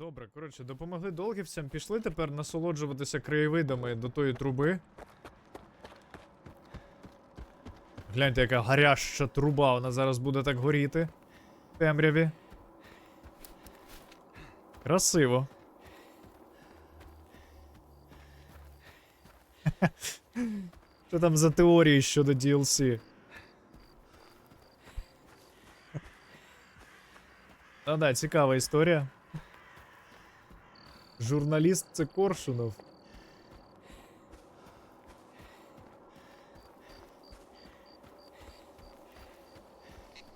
Добре, коротше, допомогли долгівцям, пішли тепер насолоджуватися краєвидами до тої труби. Гляньте, яка гаряща труба, вона зараз буде так горіти. В темряві. Красиво. Що там за теорії щодо DLC? Ну да, цікава історія. Журналіст це Коршунов.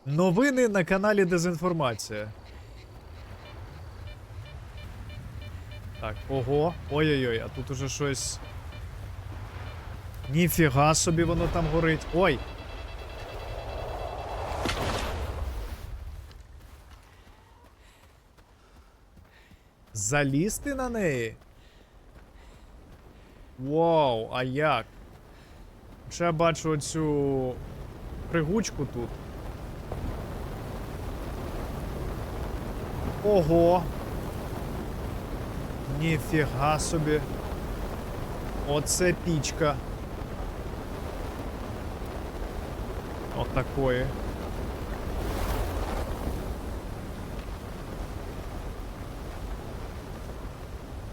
Новини на каналі Дезінформація. Так, ого. Ой-ой-ой, а тут уже щось. Ніфіга собі воно там горить. Ой! Залізти на неї? Вау, а як? Ще бачу оцю пригучку тут. Ого! Ніфіга собі. Оце пічка. Отакої.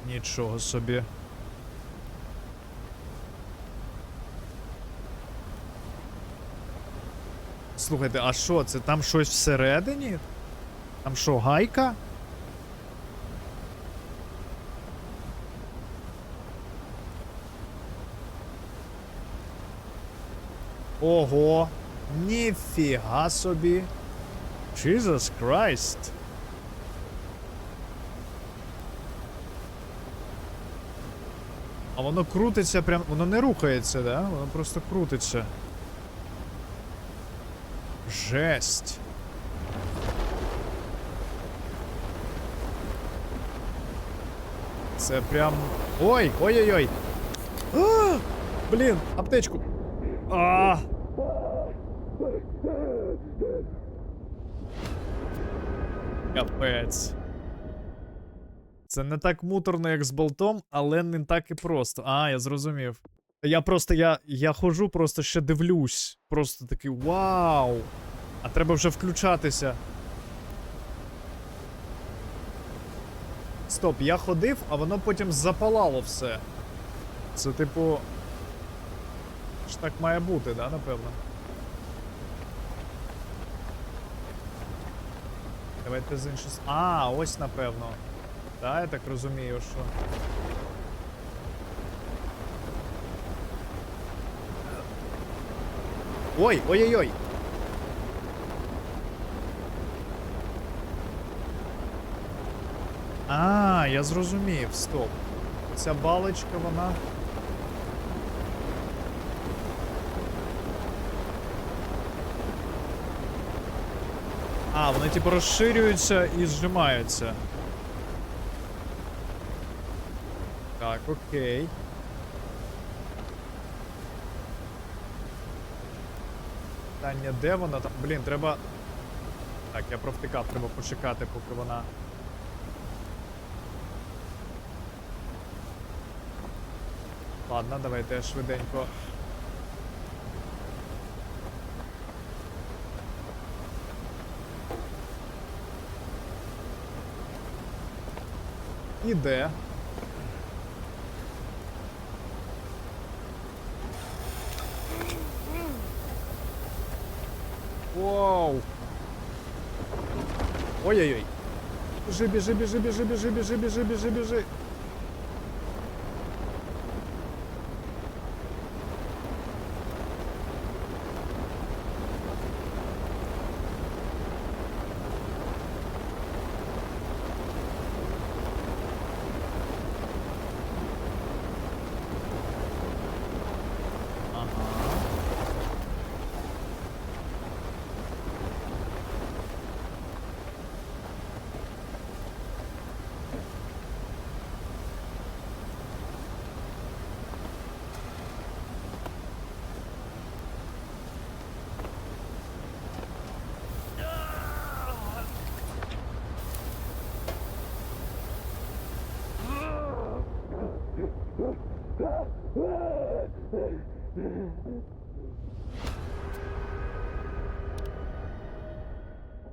Нічого собі. Слухайте, а що, це там щось всередині? Там що, гайка? Ого! Ніфіга собі! Jesus Christ! А воно крутиться прям. Воно не рухається, да? Воно просто крутиться. Жесть. Це прям. Ой! Ой-ой-ой! Блін, аптечку. А! Капець. Це не так муторно, як з болтом, але не так і просто. А, я зрозумів. Я просто я, я ходжу, просто ще дивлюсь. Просто такий вау! А треба вже включатися. Стоп, я ходив, а воно потім запалало все. Це типу. Ж так має бути, да, напевно. Давайте з іншої. А, ось напевно. Так, я так розумію, що. Ой, ой-ой-ой! А, я зрозумів, стоп. Ця балочка, вона. А, вони типу розширюються і зжимаються. Окей. Питання, де вона там? Блін, треба. Так, я провтикав, треба почекати, поки вона. Ладно, давайте я швиденько. Іде. Воу. Ой-ой-ой. Біжи, біжи, біжи, біжи, біжи, біжи, біжи, біжи, біжи.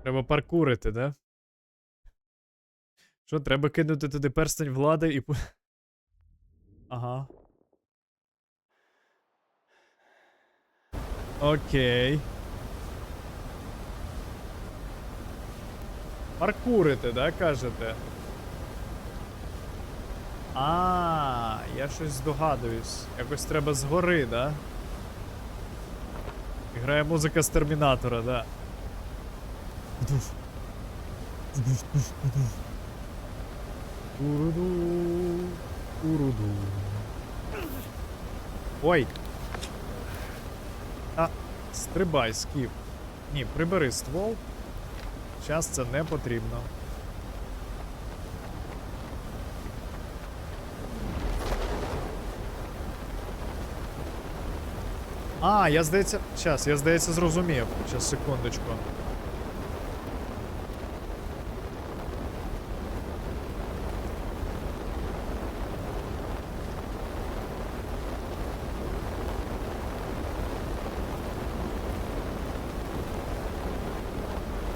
Треба паркурити, да? Що, треба кинути туди перстень влади і. Ага. Окей. Паркурити, да, кажете? А, я щось здогадуюсь. Якось треба згори, да? Грає музика з термінатора, да. Уруду, уруду. Ой. А, стрибай, скіп. Ні, прибери ствол. Зараз це не потрібно. А, я здається. Щас, я здається, зрозумів. Щас, секундочку.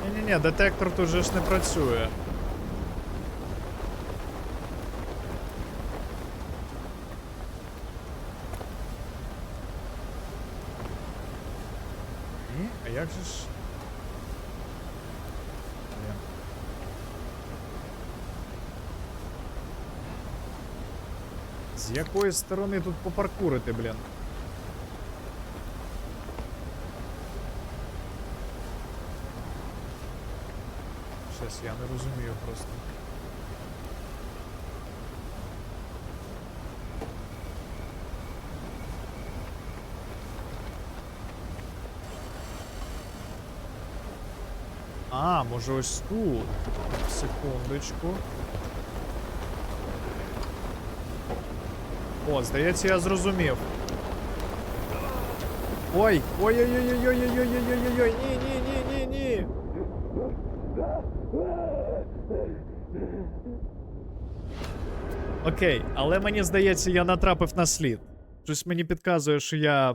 Ні-ні-ні, детектор тут же ж не працює. Ні? А як же ж. Блін. З якої сторони тут попаркурити, блін? Щас я не розумію просто. А, може ось тут. Секундочку. О, здається, я зрозумів. Ой! Ой-ой-ой-ой-ой-ой-ой-ой-ой-ой-ой! Ні, ні, ні, ні, ні! Окей, але мені здається, я натрапив на слід. Щось мені підказує, що я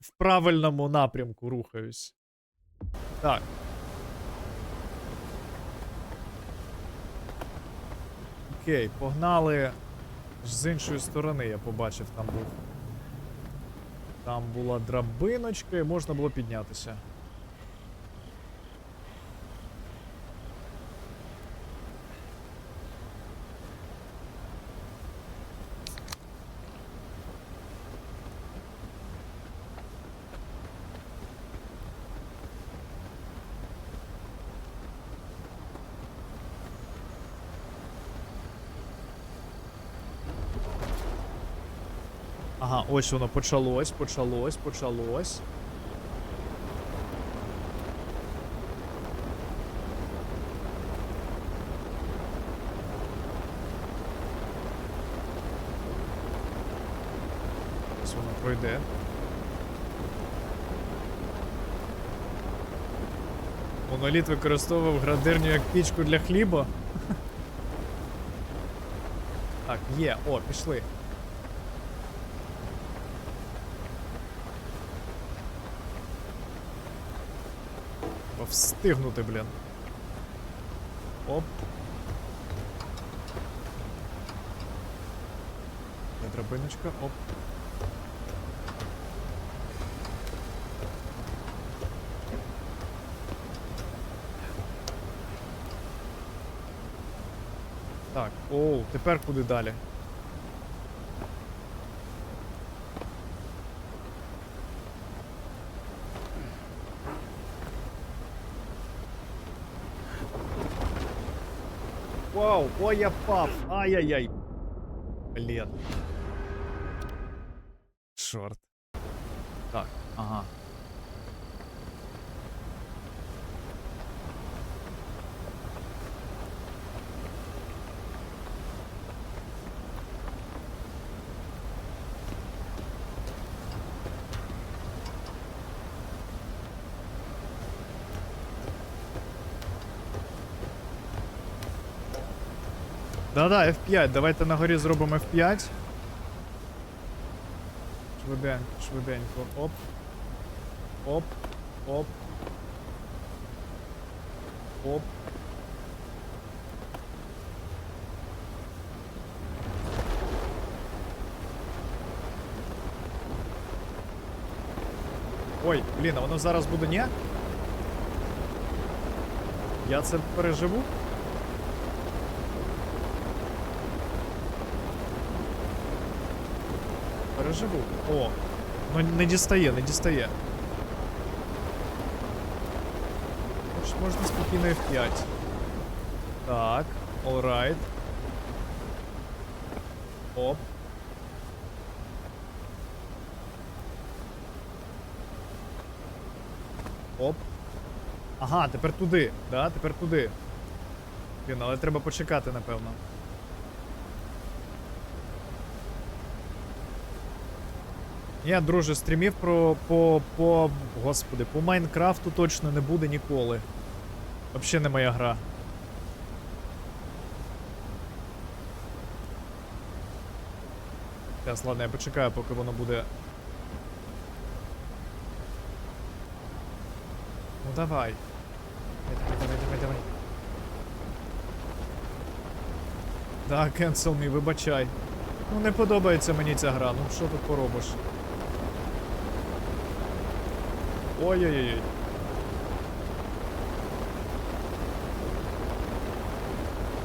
в правильному напрямку рухаюсь. Так. Окей, погнали з іншої сторони, я побачив, там був. Там була драбиночка і можна було піднятися. Ага, ось воно почалось, почалось, почалось. Ось воно пройде. Моноліт використовував градирню як пічку для хліба. Так, є, о, пішли. Встигнути, блін. Оп. Драбиночка, оп. Так, оу, тепер куди далі? Вау, ой, я впав. Ай-яй-яй. Блін. Чорт. Так, ага. Да-да, F5. Давайте на горі зробимо F5. Швиденько, швиденько. Оп. Оп. Оп. Оп. Ой, блін, а воно зараз буде ні? Я це переживу? Переживу. О, ну не дістає, не дістає. Хоч можна спокійно F5. Так, alright. Оп. Оп. Ага, тепер туди, да? Тепер туди. Блін, але треба почекати, напевно. Ні, друже, стрімів про по. по. Господи, по Майнкрафту точно не буде ніколи. Вообще не моя гра. Зараз, ладно, я почекаю, поки воно буде. Ну давай. Давай, давай, давай, давай. Да, cancel me, вибачай. Ну не подобається мені ця гра, ну що тут поробиш? Ой-ой-ой.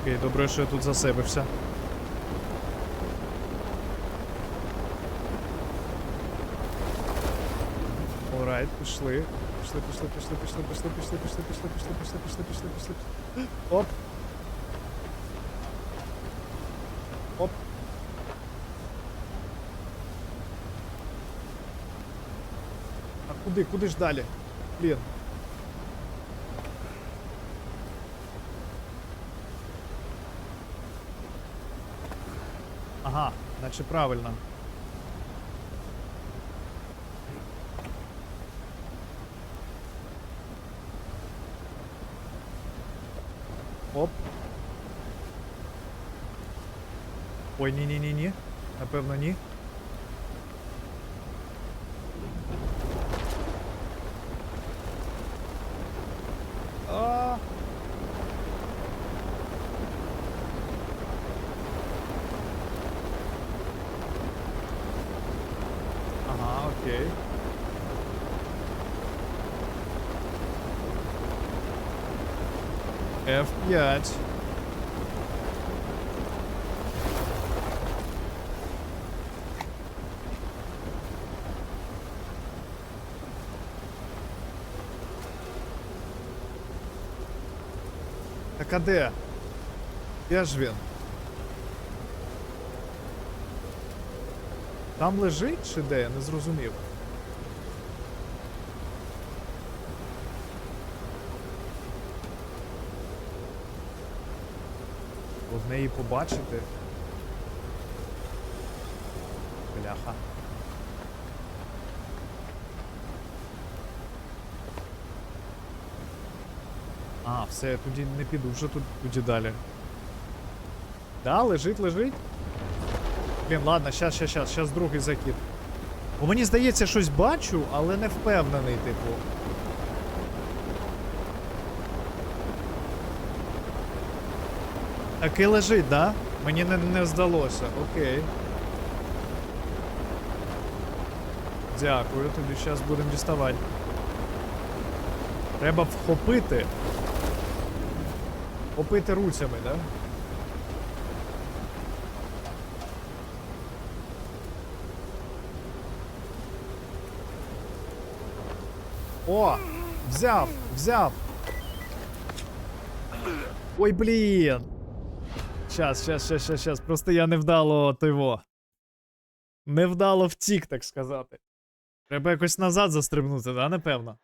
Окей, добре, що я тут. Alright, пішли. Пішли, пішли, пішли, пішли, пішли, пішли, пішли, пішли, пішли, пішли, пішли, пішли, пішли, пішли. Оп. Оп. Куди? Куди ж далі? Блін. Ага, наче правильно. Оп. Ой, ні-ні-ні-ні. Напевно, ні. Окей. F5. Так а де? Де Там лежить чи де? Я не зрозумів. В неї побачити. Бляха. А, все, я тоді не піду вже тут тоді далі. Да, лежить, лежить. Блін, ладно, щас, щас, щас, щас другий закид. Бо мені здається, щось бачу, але не впевнений, типу. Таки лежить, да? Мені не, не здалося. Окей. Дякую, тобі зараз будемо діставати. Треба вхопити. Вхопити руцями, да? О! Взяв! Взяв! Ой, блін! Щас, щас, щас, щас, щас. Просто я невдало того. Невдало втік, так сказати. Треба якось назад застрибнути, да, напевно?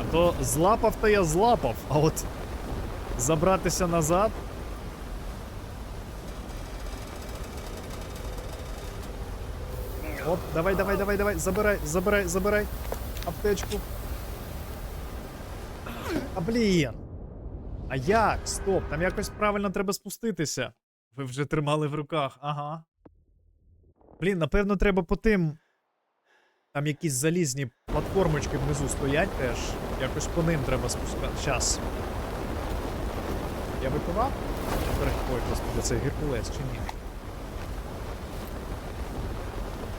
А то злапав, то я злапав, а от забратися назад. Оп, давай, давай, давай, давай, забирай, забирай, забирай. Аптечку. А блін. А як? Стоп, там якось правильно треба спуститися. Ви вже тримали в руках, ага. Блін, напевно, треба по тим. Там якісь залізні платформочки внизу стоять теж. Якось по ним треба спускати. Щас. Я випивав? Ой, господи, це Геркулес чи ні?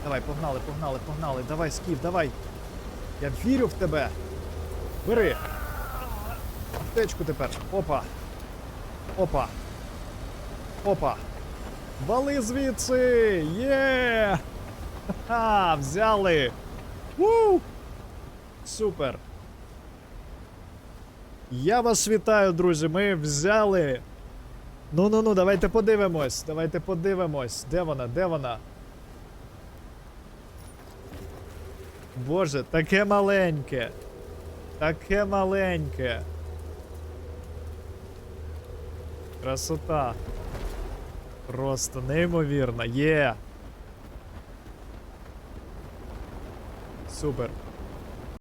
Давай, погнали, погнали, погнали. Давай, Скіф, давай. Я вірю в тебе. Бери. Аптечку тепер. Опа. Опа. Опа. Вали звідси! Є! Ха! Взяли! Ву! Супер! Я вас вітаю, друзі! Ми взяли! Ну-ну-ну, давайте подивимось! Давайте подивимось! Де вона? Де вона? Боже, таке маленьке! Таке маленьке! Красота! Просто неймовірно. Є. Супер.